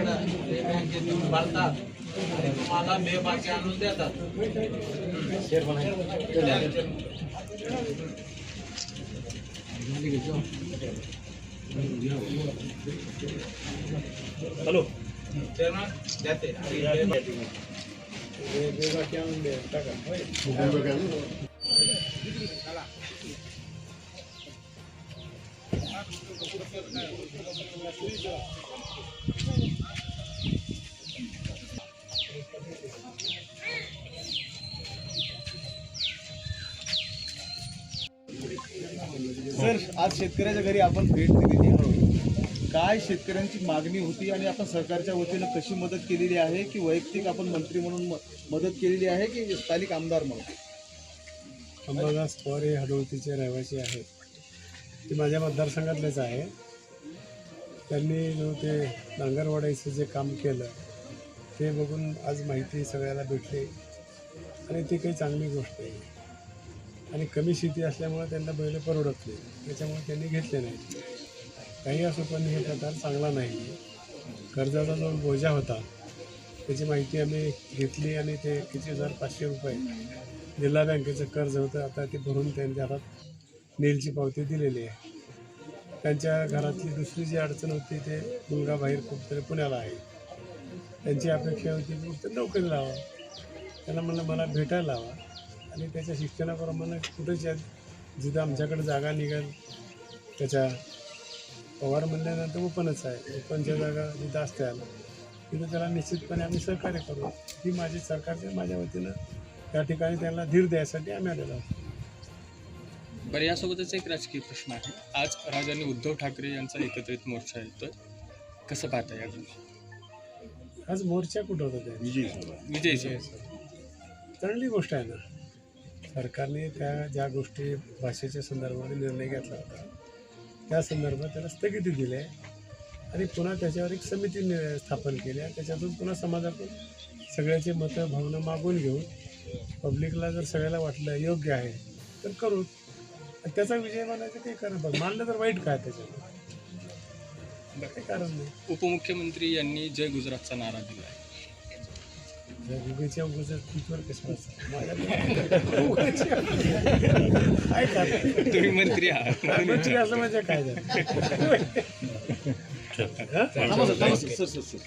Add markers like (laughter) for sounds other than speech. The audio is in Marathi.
इकडं ते बँकेतून भरतात आणि तुम्हाला बेबाकी आणून देतात हॅलो. चेअरमन देते आणि बेबाकी- सर आज शेतकऱ्याच्या घरी आपण भेट दिलेली आहोत काय शेतकऱ्यांची मागणी होती आणि आपण सरकारच्या वतीनं कशी मदत केलेली आहे की वैयक्तिक आपण मंत्री म्हणून म- मदत केलेली आहे की स्थानिक आमदार म्हणून? अंबादास पवार हे हडोळतीचे रहिवासी आहेत. ते माझ्या मतदारसंघातलेच आहे. त्यांनी जो ते नांगरवाड्याचं जे काम केलं ते बघून आज माहिती सगळ्याला भेटली. आणि ती काही चांगली गोष्ट आहे. आणि कमी शेती असल्यामुळे त्यांना बैल परवडत नाही. त्याच्यामुळे त्यांनी घेतले नाही. काही असो पण हे प्रकार चांगला नाही कर्जाचा जो बोजा होता त्याची माहिती आम्ही घेतली आणि ते किती हजार पाचशे रुपये जिल्हा बँकेचं कर्ज होतं. आता ते भरून त्यांच्या हातात नेलची पावती दिलेली आहे. त्यांच्या घरातली दुसरी जी अडचण होती ते मुलगा बाहेर कुठेतरी पुण्याला आहे. त्यांची अपेक्षा होती की कुठं नोकरी लावा. त्यांना म्हणलं मला भेटायला लावा. आणि त्याच्या शिक्षणाप्रमाणे कुठंच या जिथं आमच्याकडे जागा निघेल त्याच्या पवार म्हणल्यानंतर ओपनच आहे. ओपनच्या जागा जिथं असत्याल तिथं त्याला निश्चितपणे आम्ही सहकार्य करू. ही माझी सरकारच्या माझ्या वतीनं त्या ठिकाणी त्यांना धीर द्यायसाठी आम्ही आलेलो आहोत. बरं यासोबतच एक राजकीय प्रश्न आहे. आज राजांनी उद्धव ठाकरे यांचा एकत्रित मोर्चा येतोय. कसं पाहता याकडे आज मोर्चा कुठं होता त्या विजयचे चांगली गोष्ट आहे ना. सरकारने त्या ज्या गोष्टी भाषेच्या संदर्भाने निर्णय घेतला होता त्या संदर्भात त्याला स्थगिती दिली आहे. आणि पुन्हा त्याच्यावर एक समिती स्थापन केली आहे. त्याच्यातून पुन्हा समाजातून सगळ्याचे मतं भावना मागून घेऊन पब्लिकला जर सगळ्याला वाटलं योग्य आहे तर करू. आणि त्याचा विजय मानायचं काही कारण बघ मानलं तर वाईट काय त्याच्यात? काही कारण नाही. उपमुख्यमंत्री यांनी जय गुजरातचा नारा दिला आहे जर उगीच्या उगीचं तुझ्यावर तुम्ही मंत्री आहात. उगाची असं म्हणजे काय? (laughs) Sir, sir, sir, sir.